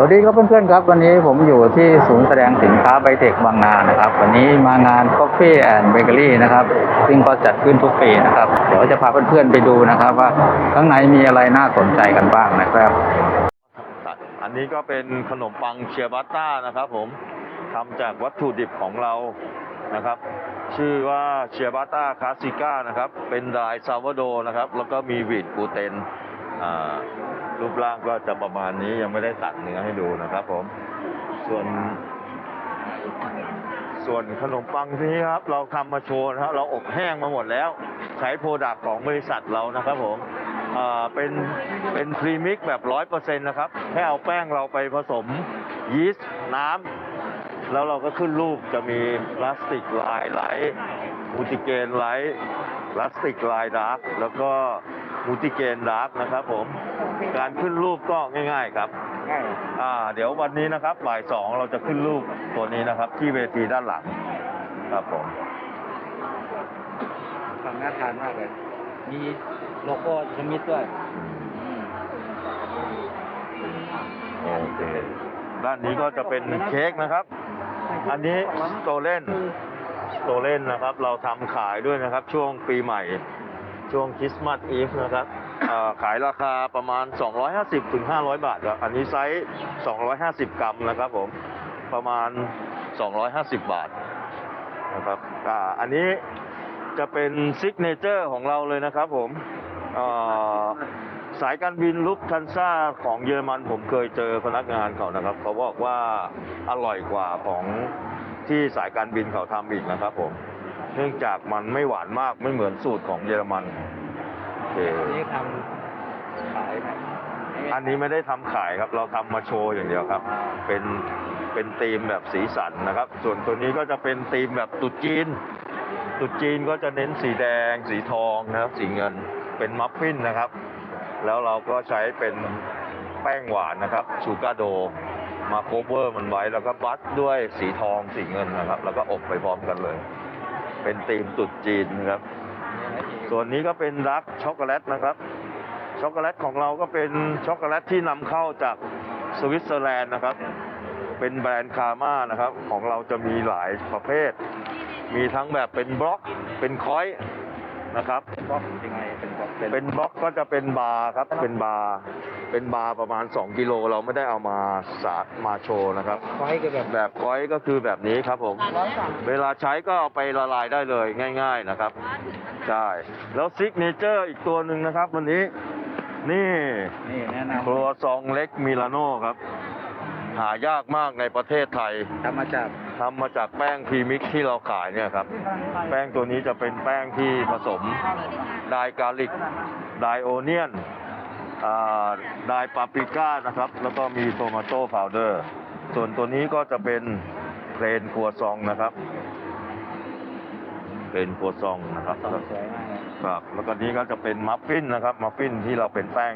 สวัสดีครับเพื่อนๆครับ วันนี้ผมอยู่ที่ศูนย์แสดงสินค้าไบเทคบางนานะครับ วันนี้มางาน Coffee and Bakery นะครับ ซึ่งก็จัดขึ้นทุกปีนะครับ เดี๋ยวจะพาเพื่อนๆไปดูนะครับ ว่าข้างในมีอะไรน่าสนใจกันบ้างนะครับอันนี้ก็เป็นขนมปังเชียบัตต้านะครับ ผมทำจากวัตถุดิบของเรานะครับ ชื่อว่าเชียบัตต้าคลาสสิก้านะครับ เป็นไดร์ซาวโดนะครับ แล้วก็มีวีดกูเตน รูปร่างก็จะประมาณนี้ยังไม่ได้ตัดเนื้อให้ดูนะครับ ผม ส่วน ส่วนขนมปังที่นี้ครับ เราทำมาโชว์นะครับ เราอบแห้งมาหมดแล้ว ใช้โปรดักต์ของบริษัทเรานะครับ ผมเป็นเป็นพรีมิกแบบร้อยเปอร์เซ็นต์นะครับแค่เอาแป้งเราไปผสมยีสต์น้ำแล้วเราก็ขึ้นรูปจะมีพลาสติกลายไหลมูติเกนไหลพลาสติกลายดาร์กแล้วก็ มูติเกนดาร์กนะครับผม การขึ้นรูปก็ง่าย ๆครับอ่าเดี๋ยววันนี้นะครับบ่ายสองเราจะขึ้นรูปตัวนี้นะครับ ที่เวทีด้านหลังครับผมฟังน่าทานมากเลย มีโลโก้ชมิดด้วยโอเคด้านนี้ก็จะเป็นเค้กนะครับ อันนี้สโตเล่นสโตเล่นนะครับ เราทำขายด้วยนะครับ ช่วงปีใหม่ ช่วงคริสต์มาสอีฟนะครับอ่าขายราคาประมาณ 250ถึง500 บาทครับอันนี้ไซส์ 250 กรัมนะครับผมประมาณ 250 บาทนะครับอ่าอันนี้จะเป็นซิกเนเจอร์ของเราเลยนะครับผมอ่าสายการบินลุกทันซ่าของเยอรมันผมเคยเจอพนักงานเขานะครับ เขาบอกว่าอร่อยกว่าของที่สายการบินเขาทำอีกนะครับผม เนื่องจากมันไม่หวานมากไม่เหมือนสูตรของเยอรมันโอเคนี่ทำขายไหมอันนี้ไม่ได้ทำขายครับ เราทำมาโชว์อย่างเดียวครับ เป็นเป็นธีมแบบสีสันนะครับ ส่วนตัวนี้ก็จะเป็นธีมแบบตรุษจีนตรุษจีนก็จะเน้นสีแดง สีทองนะครับ สีเงินเป็นมัฟฟินนะครับ แล้วเราก็ใช้เป็นแป้งหวานนะครับชูการ์โดมาโคเวอร์มันไว้แล้วก็บัตด้วยสีทองสีเงินนะครับ แล้วก็อบไปพร้อมกันเลย เป็นธีมตรุษจีนนะครับ ส่วนนี้ก็เป็นดักช็อกโกแลตนะครับ ช็อกโกแลตของเราก็เป็นช็อกโกแลตที่นำเข้าจากสวิตเซอร์แลนด์นะครับ เป็นแบรนด์คาร์มานะครับ ของเราจะมีหลายประเภท มีทั้งแบบเป็นบล็อกเป็นคอยนะครับบล็อกยังไงเป็นบล็อกเป็นเป็นบล็อกก็จะเป็นบาร์ครับเป็นบาร์ เป็นบาร์ประมาณ 2 กิโลเราไม่ได้เอามาสาดมาโชว์นะครับไฟก็แบบแบบคอยก็คือแบบนี้ครับผม เวลาใช้ก็เอาไปละลายได้เลยง่าย ๆนะครับ ใช่ แล้วซิกเนเจอร์อีกตัวหนึ่งนะครับ วันนี้ นี่นี่แนะนครัวซองเล็กมิลานโน่ครับ หายากมากในประเทศไทยำทำมาจากทำมาจากแป้งพรีมิกที่เราขายเนี่ยครับ แป้งตัวนี้จะเป็นแป้งที่ผสมไดกาลิกไดโอเนียน ไดปาปริก้านะครับ แล้วก็มีโทมาโต้พาวเดอร์ ส่วนตัวนี้ก็จะเป็นเพลนครัวซองนะครับเป็นครัวซองนะครับสองสวยมากเลยครับ แล้วก็นี้ก็จะเป็นมัฟฟินนะครับ มัฟฟินที่เราเป็นแป้ง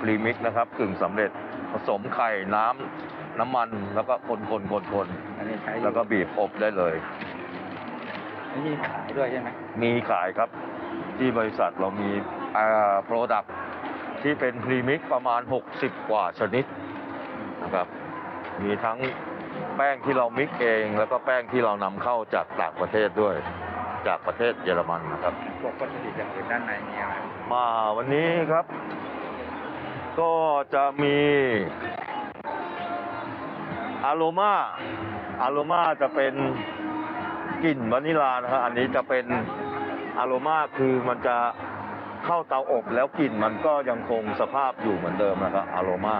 พรีมิกนะครับกึ่งสำเร็จผสมไข่น้ำน้ำมันแล้วก็คนคนคนคนอันนี้ใช้แล้วก็บีบอบได้เลยอันนี้ขายด้วยใช่ไหมมีขายครับ ที่บริษัทเรามีอ่าโปรดัก ที่เป็นพรีมิกประมาณ 60 กว่าชนิดนะครับ มีทั้งแป้งที่เรามิกเอง แล้วก็แป้งที่เรานำเข้าจากต่างประเทศด้วย จากประเทศเยอรมันนะครับพวกวัตถุดิบอย่างอื่นด้านในมีอะไรมาวันนี้ครับ ก็จะมีอโรมาอโรมาจะเป็นกลิ่นวานิลานะครับ อันนี้จะเป็นอโรมาคือมันจะ เข้าเตาอบแล้วกลิ่นมันก็ยังคงสภาพอยู่เหมือนเดิมนะครับอโรมา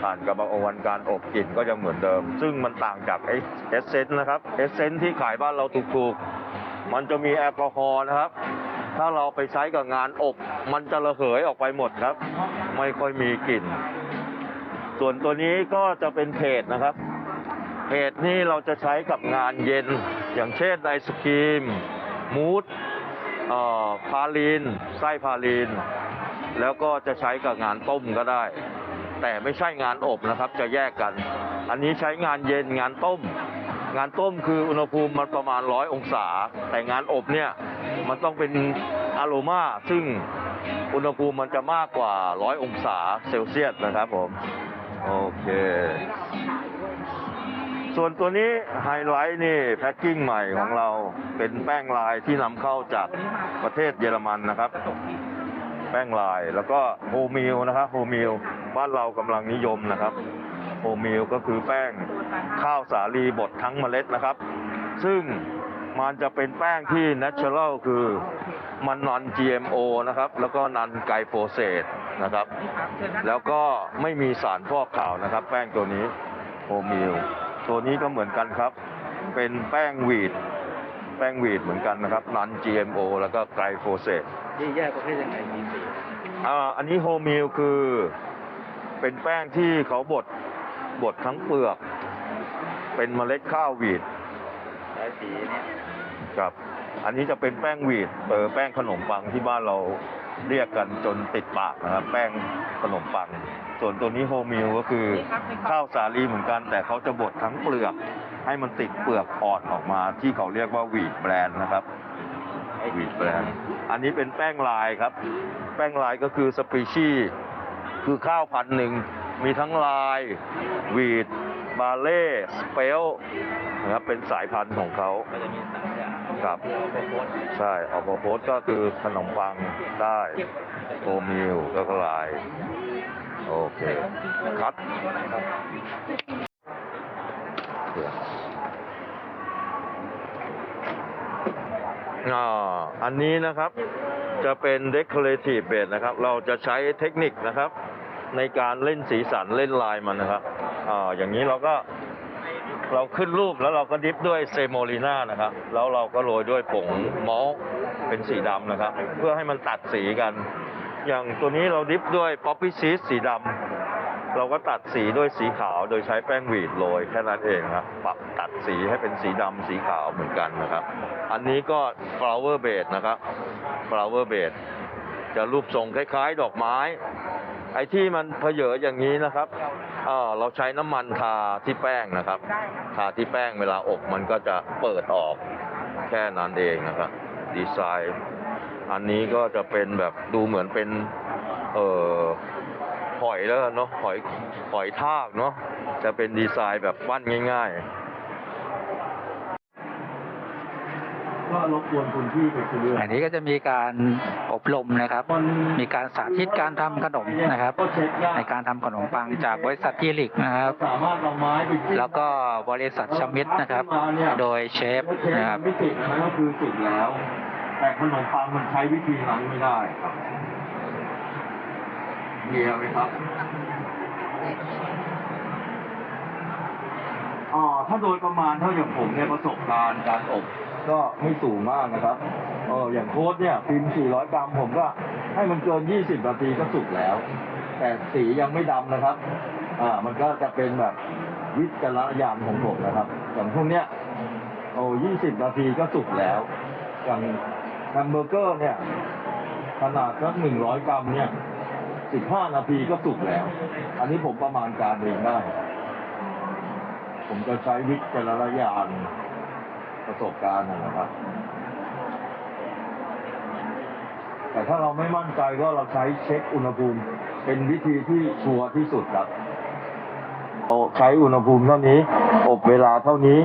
ผ่านกระบวนการอบกลิ่นก็ยังเหมือนเดิม ซึ่งมันต่างจากไอเอสเซนต์นะครับเอสเซนต์ที่ขายบ้านเราถูกๆ มันจะมีแอลกอฮอล์นะครับ ถ้าเราไปใช้กับงานอบ มันจะระเหยออกไปหมดครับ ไม่ค่อยมีกลิ่น ส่วนตัวนี้ก็จะเป็นเพจนะครับ เพจนี่เราจะใช้กับงานเย็น อย่างเช่นไอศครีมมูส พาลีน ไส้พาลีน แล้วก็จะใช้กับงานต้มก็ได้ แต่ไม่ใช่งานอบนะครับ จะแยกกัน อันนี้ใช้งานเย็นงานต้ม งานต้มคืออุณหภูมิมันประมาณร้อยองศา แต่งานอบเนี่ยมันต้องเป็นอะโรมาซึ่งอุณหภูมิมันจะมากกว่าร้อยองศาเซลเซียสนะครับผม โอเค ส่วนตัวนี้ไฮไลท์นี่แพ็กกิ้งใหม่ของเราเป็นแป้งลายที่นำเข้าจากประเทศเยอรมันนะครับ แป้งลายแล้วก็โฮมิลนะครับโฮมิลบ้านเรากำลังนิยมนะครับโฮมิลก็คือแป้งข้าวสาลีบดทั้งเมล็ดนะครับ ซึ่งมันจะเป็นแป้งที่ natural คือมันนอน GMO นะครับ แล้วก็นันไกโฟเซตนะครับ แล้วก็ไม่มีสารฟอกขาวนะครับ แป้งตัวนี้โฮมิล ตัวนี้ก็เหมือนกันครับ เป็นแป้งวีด แป้งวีดเหมือนกันนะครับนัน GMO แล้วก็ไกโฟเซตที่แยกประเภทยังไงมีสีอ่าอันนี้โฮมิลคือเป็นแป้งที่เขาบดบดทั้งเปลือก เป็นเมล็ดข้าววีดสายสีเนี่ยครับ อันนี้จะเป็นแป้งวีดเออแป้งขนมปังที่บ้านเราเรียกกันจนติดปากนะครับ แป้งขนมปัง ส่วนตัวนี้โฮมิลก็คือข้าวสาลีเหมือนกัน แต่เขาจะบดทั้งเปลือก ให้มันติดเปลือกอ่อนออกมา ที่เขาเรียกว่าวีดแบรนด์นะครับวีดแบรนด์อันนี้เป็นแป้งลายครับ แป้งลายก็คือสปีชีคือข้าวพันหนึ่งมีทั้งลายวีดบาเล่สเปลนะครับเป็นสายพันธุ์ของเขาครับใช่ออกมาโพสก็คือขนมปังได้โอมิลแล้วก็ลาย โอเคคัดอ่าอันนี้นะครับจะเป็น decorative base นะครับ เราจะใช้เทคนิคนะครับ ในการเล่นสีสันเล่นลายมันนะครับอ่าอย่างนี้เราก็เราขึ้นรูปแล้วเราก็ดิฟด้วยเซโมลีน่านะครับ แล้วเราก็โรยด้วยผงมอลเป็นสีดำนะครับ เพื่อให้มันตัดสีกัน อย่างตัวนี้เราดิฟด้วยป๊อปปี้ชีสสีดำเราก็ตัดสีด้วยสีขาวโดยใช้แป้งหวีดโรยแค่นั้นเองครับปรับตัดสีให้เป็นสีดำสีขาวเหมือนกันนะครับ อันนี้ก็ flower base นะครับ flower base จะรูปทรงคล้ายๆ ดอกไม้ ไอ้ที่มันเพเยออย่างนี้นะครับเอ่อเราใช้น้ำมันทาที่แป้งนะครับ ทาที่แป้งเวลาอบมันก็จะเปิดออกแค่นั้นเองนะครับ ดีไซน์ อันนี้ก็จะเป็นแบบดูเหมือนเป็น เอ่อหอยแล้วกันเนาะหอยหอยทากเนาะจะเป็นดีไซน์แบบปั้นง่าย ๆ ก็รบกวนคุณพี่ไปซื้ออันนี้ก็จะมีการอบรมนะครับ มีการสาธิตการทำขนมนะครับก็เช็คได้ในการทำขนมปังจากบริษัททีลิกนะครับ สามารถเอาไม้ไปจิ้มแล้วก็บริษัทชมิดนะครับ โดยเชฟถ้าเช็คนะครับมันไม่ติดมันก็คือสุดแล้ว แต่ขนมปังมันใช้วิธีนั้นไม่ได้ครับเมียไหมครับอ๋อถ้าโดยประมาณเท่าอย่างผมเนี่ยประสบการณ์การอบก็ไม่สูงมากนะครับเอออย่างโค้ดเนี่ยพิมพ์ 400 กรัมผมก็ให้มันเกิน 20 นาทีก็สุกแล้ว แต่สียังไม่ดำนะครับ อ่า มันก็จะเป็นแบบวิจารณญาณของผมนะครับ อย่างพวกเนี้ย โอ้20 นาทีก็สุกแล้วอย่าง แฮมเบอร์เกอร์เนี่ย ขนาดสัก100กรัมเนี่ย15นาทีก็สุกแล้ว อันนี้ผมประมาณการเองได้ ผมจะใช้วิจารณญาณประสบการณ์นะครับ แต่ถ้าเราไม่มั่นใจก็เราใช้เช็คอุณหภูมิ เป็นวิธีที่ชัวร์ที่สุดครับเราใช้อุณหภูมิเท่านี้ อบเวลาเท่านี้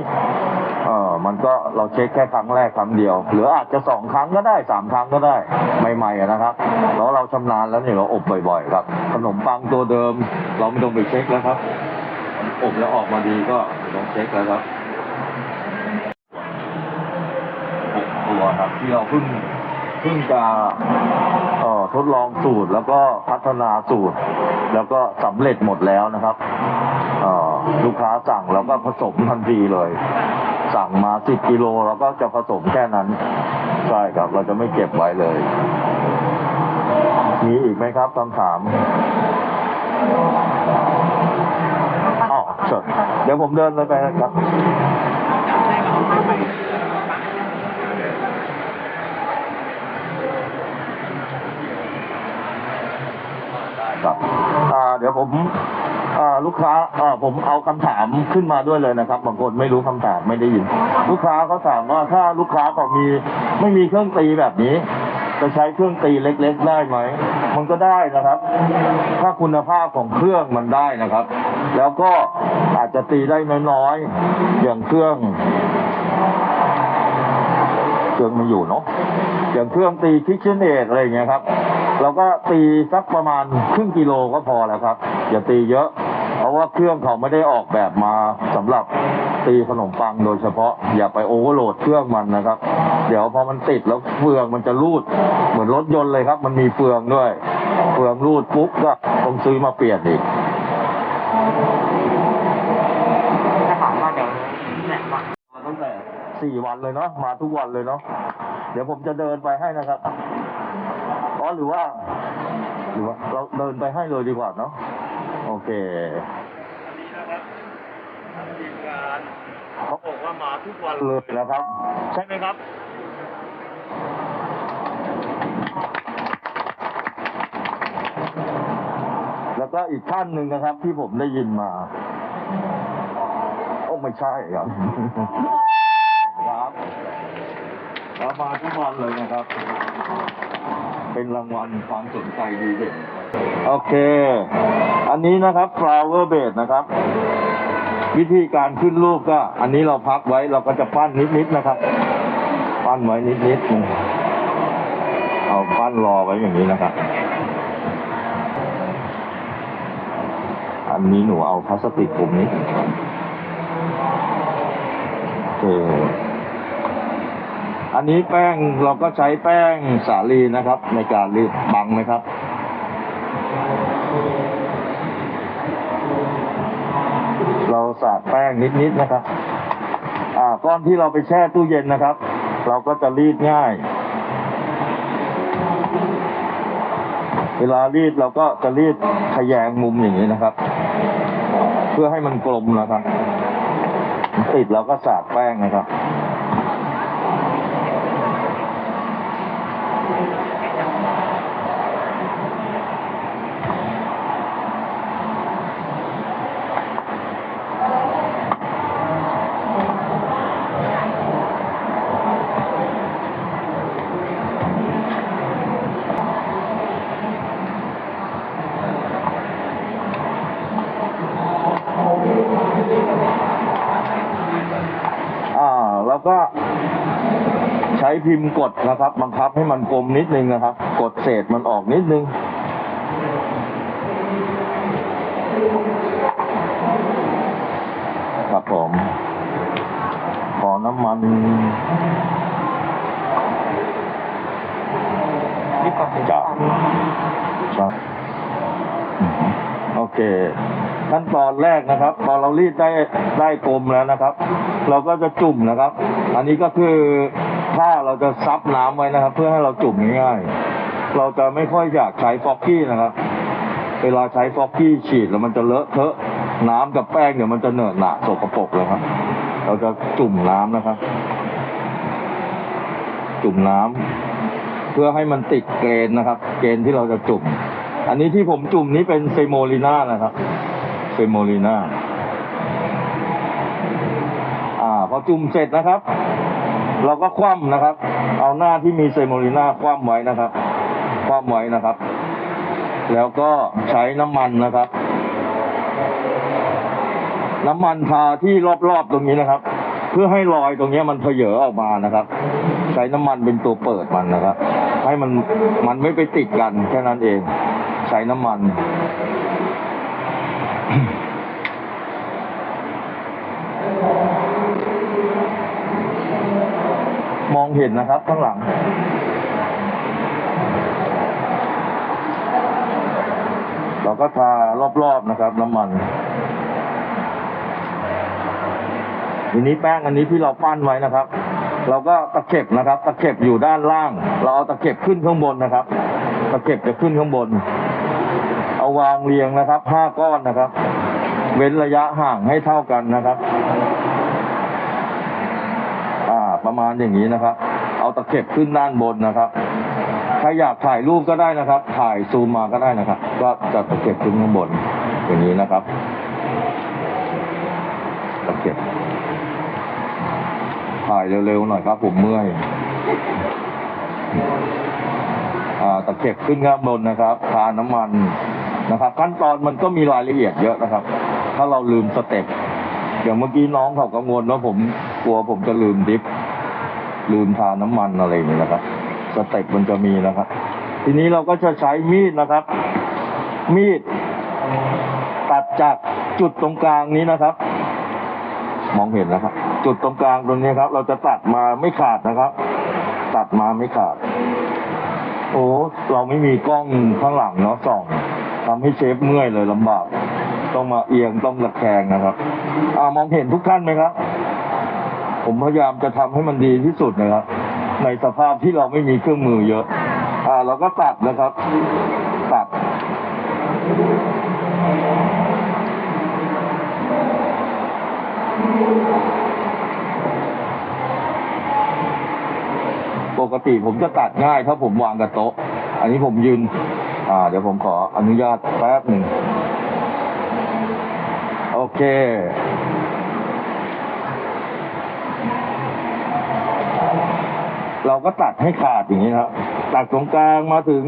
เออมันก็เราเช็คแค่ครั้งแรกครั้งเดียว หรืออาจจะสองครั้งก็ได้สามครั้งก็ได้ใหม่ๆนะครับแล้วเราชำนาญแล้วเนี่ยเราอบบ่อยๆครับ ขนมปังตัวเดิม เราไม่ต้องไปเช็คแล้วครับ อบแล้วออกมาดีก็ไม่ต้องเช็คแล้วครับตัวครับที่เราเพิ่งเพิ่งจะเอ่อทดลองสูตรแล้วก็พัฒนาสูตร แล้วก็สำเร็จหมดแล้วนะครับเอ่อลูกค้าสั่งแล้วก็ผสมทันทีเลย สั่งมาสิบกิโลเราก็จะผสมแค่นั้น ใช่ครับ เราจะไม่เก็บไว้เลย มีอีกไหมครับคำถามอ๋อเชิญเดี๋ยวผมเดินเลยไปนะครับครับเดี๋ยวผม ลูกค้าผมเอาคำถามขึ้นมาด้วยเลยนะครับบางคนไม่รู้คำถามไม่ได้ยิน ลูกค้าเขาถามว่าถ้าลูกค้าเขามีไม่มีเครื่องตีแบบนี้จะใช้เครื่องตีเล็ก ๆ ได้ไหม มันก็ได้นะครับ ถ้าคุณภาพของเครื่องมันได้นะครับ แล้วก็อาจจะตีได้น้อยๆ อย่างเครื่อง เครื่องมันอยู่เนาะ อย่างเครื่องตีคิกเชนเอทอะไรอย่างเงี้ยครับ เราก็ตีสักประมาณครึ่งกิโลก็พอแล้วครับ อย่าตีเยอะ เพราะว่าเครื่องเขาไม่ได้ออกแบบมาสำหรับตีขนมปังโดยเฉพาะ อย่าไปโอเวอร์โหลดเครื่องมันนะครับ เดี๋ยวพอมันติดแล้วเฟืองมันจะรูด เหมือนรถยนต์เลยครับ มันมีเฟืองด้วย เฟืองรูดปุ๊บก็ต้องซื้อมาเปลี่ยนอีกจะถามว่าเดี๋ยวแหลกว่ามาตั้งแต่สี่วันเลยเนาะมาทุกวันเลยเนาะเดี๋ยวผมจะเดินไปให้นะครับอ๋อ หรือว่า หรือว่า เราเดินไปให้เลยดีกว่าเนาะโอเคเขาบอกว่ามาทุกวันเลยนะครับ ใช่ไหมครับแล้วก็อีกท่านหนึ่งนะครับ ที่ผมได้ยินมา โอ้ไม่ใช่ครับ ครับแล้วมาทุกวันเลยนะครับ เป็นรางวัลความสนใจดีเด่นโอเค อันนี้นะครับ flower bed นะครับ วิธีการขึ้นรูปก็ อันนี้เราพักไว้เราก็จะปั้นนิดๆนะครับ ปั้นไว้นิดๆเอาปั้นรอไว้อย่างนี้นะครับ อันนี้หนูเอาพลาสติกกลุ่มนี้โอเค อันนี้แป้งเราก็ใช้แป้งสาลีนะครับ ในการรีดบังไหมครับ เราสาดแป้งนิดๆนะครับ อ่าก้อนที่เราไปแช่ตู้เย็นนะครับ เราก็จะรีดง่าย เวลารีดเราก็จะรีดทะแยงมุมอย่างนี้นะครับ เพื่อให้มันกลมนะครับ ติดเราก็สาดแป้งนะครับ อ่าแล้วก็ใช้ พิมพ์กดนะครับ บังคับให้มันกลมนิดนึงนะครับ กดเศษมันออกนิดนึง ครับผม ขอน้ำมันรีบกดติดจ้ะตามครับโอเคขั้นตอนแรกนะครับ พอเรารีดได้ได้กลมแล้วนะครับ เราก็จะจุ่มนะครับ อันนี้ก็คือ ถ้าเราจะซับน้ำไว้นะครับ เพื่อให้เราจุ่มง่ายๆเราจะไม่ค่อยอยากใช้ฟอกกี้นะครับ เวลาใช้ฟอกกี้ฉีดแล้วมันจะเลอะเทอะน้ำกับแป้งเนี่ยมันจะเหนอะหนะสกปรกเลยครับ เราจะจุ่มน้ำนะครับ จุ่มน้ำเพื่อให้มันติดเกณฑ์นะครับ เกณฑ์ที่เราจะจุ่ม อันนี้ที่ผมจุ่มนี้เป็นเซโมลิน่านะครับเซโมลิน่าอ่าพอจุ่มเสร็จนะครับ เราก็คว่ำนะครับ เอาหน้าที่มีเซโมลิน่าคว่ำไว้นะครับ คว่ำไว้นะครับ แล้วก็ใช้น้ำมันนะครับ น้ำมันทาที่รอบๆตรงนี้นะครับ เพื่อให้รอยตรงนี้มันเพเยอออกมานะครับ ใช้น้ำมันเป็นตัวเปิดมันนะครับ ให้มันมันไม่ไปติดกันแค่นั้นเอง ใช้น้ำมัน องเห็นนะครับข้างหลัง เราก็ทารอบๆนะครับ น้ำมันทีนี้แป้งอันนี้ที่เราปั้นไว้นะครับ เราก็ตะเข็บนะครับ ตะเข็บอยู่ด้านล่าง เราเอาตะเข็บขึ้นข้างบนนะครับ ตะเข็บจะขึ้นข้างบน เอาวางเรียงนะครับห้าก้อนนะครับ เว้นระยะห่างให้เท่ากันนะครับ มาณอย่างนี้นะครับ เอาตะเข็บขึ้นด้านบนนะครับใครอยากถ่ายรูปก็ได้นะครับ ถ่ายซูมมาก็ได้นะครับ ก็จะตะเข็บขึ้นข้างบนอย่างนี้นะครับตะเข็บถ่ายเร็วๆหน่อยครับ ผมเมื่อยอ่าตะเข็บขึ้นข้างบนนะครับ ทาน้ำมันนะครับ ขั้นตอนมันก็มีรายละเอียดเยอะนะครับ ถ้าเราลืมสเต็ปอย่างเมื่อกี้น้องเขากังวลว่าผมกลัวผมจะลืมดิฟ ลืมทาน้ำมันอะไรอย่างนี้นะครับสเต็ปมันจะมีนะครับ ทีนี้เราก็จะใช้มีดนะครับ มีดตัดจากจุดตรงกลางนี้นะครับ มองเห็นนะครับ จุดตรงกลางตรงนี้ครับ เราจะตัดมาไม่ขาดนะครับ ตัดมาไม่ขาด โอ้เราไม่มีกล้องข้างหลังเนาะส่องทำให้เชฟเมื่อยเลยลำบาก ต้องมาเอียงต้องตะแคงนะครับ อ่ามองเห็นทุกท่านไหมครับ ผมพยายามจะทำให้มันดีที่สุดนะครับ ในสภาพที่เราไม่มีเครื่องมือเยอะ อ่า เราก็ตัดนะครับ ตัด ปกติผมจะตัดง่ายถ้าผมวางกับโต๊ะ อันนี้ผมยืน อ่า เดี๋ยวผมขออนุญาตแป๊บหนึ่ง โอเค เราก็ตัดให้ขาดอย่างนี้ครับตัดตรงกลางมาถึง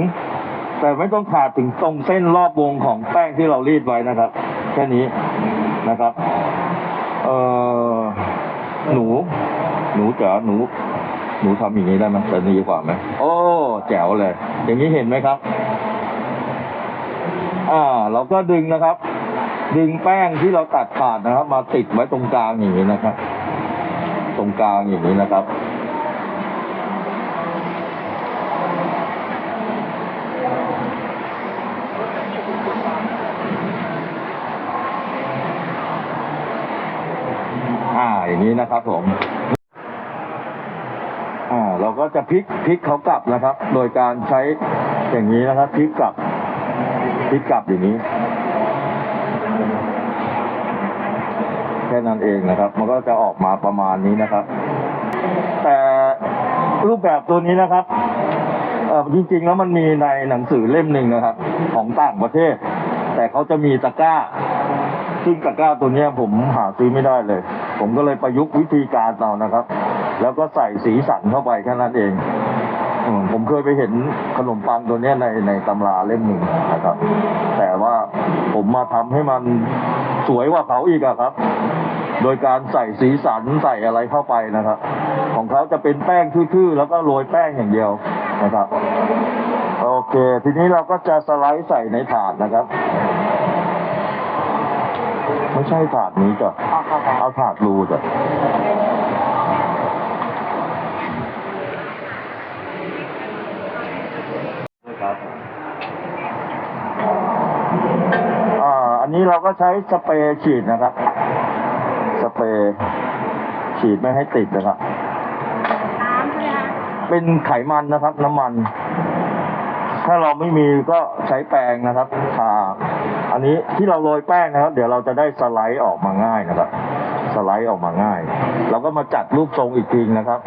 แต่ไม่ต้องขาดถึงตรงเส้นรอบวงของแป้งที่เรารีดไว้นะครับ แค่นี้นะครับเอ่อหนู หนูจ๋าหนู หนูทำอย่างนี้ได้ไหมจะดีกว่าไหมโอ้แจ๋วเลย อย่างนี้เห็นไหมครับ อ่า เราก็ดึงนะครับ ดึงแป้งที่เราตัดขาดนะครับ มาติดไว้ตรงกลางอย่างนี้นะครับ ตรงกลางอย่างนี้นะครับ อ่า อย่าง นี้นะครับผมอ่าเราก็จะพลิกพลิกเขากลับนะครับ โดยการใช้อย่างนี้นะครับพลิกกลับพลิกกลับอย่างนี้ แค่นั้นเองนะครับ มันก็จะออกมาประมาณนี้นะครับ แต่รูปแบบตัวนี้นะครับเออจริงๆแล้วมันมีในหนังสือเล่มหนึ่งนะครับ ของต่างประเทศ แต่เขาจะมีตะกร้า ซึ่งตะกร้าตัวนี้ผมหาซื้อไม่ได้เลย ผมก็เลยประยุกต์วิธีการเอานะครับ แล้วก็ใส่สีสันเข้าไปแค่นั้นเองผมเคยไปเห็นขนมปังตัวนี้ในในตำราเล่มหนึ่งนะครับ แต่ว่าผมมาทำให้มันสวยกว่าเขาอีกอะครับ โดยการใส่สีสันใส่อะไรเข้าไปนะครับ ของเขาจะเป็นแป้งทื่อๆแล้วก็โรยแป้งอย่างเดียวนะครับ โอเค ทีนี้เราก็จะสไลด์ใส่ในถาดนะครับ ไม่ใช่ถาดนี้จ้ะเอาเข้าไปเอาถาดรูจ้ะอ่าอันนี้เราก็ใช้สเปรย์ฉีดนะครับ สเปรย์ฉีดไม่ให้ติดนะครับ น้ำใช่ไหมคะเป็นไขมันนะครับ น้ำมัน ถ้าเราไม่มีก็ใช้แปรงนะครับทาันนี้ที่เราโรยแป้งนะครับ เดี๋ยวเราจะได้สไลด์ออกมาง่ายนะครับ สไลด์ออกมาง่าย เราก็มาจัดรูปทรงอีกทีนะครับ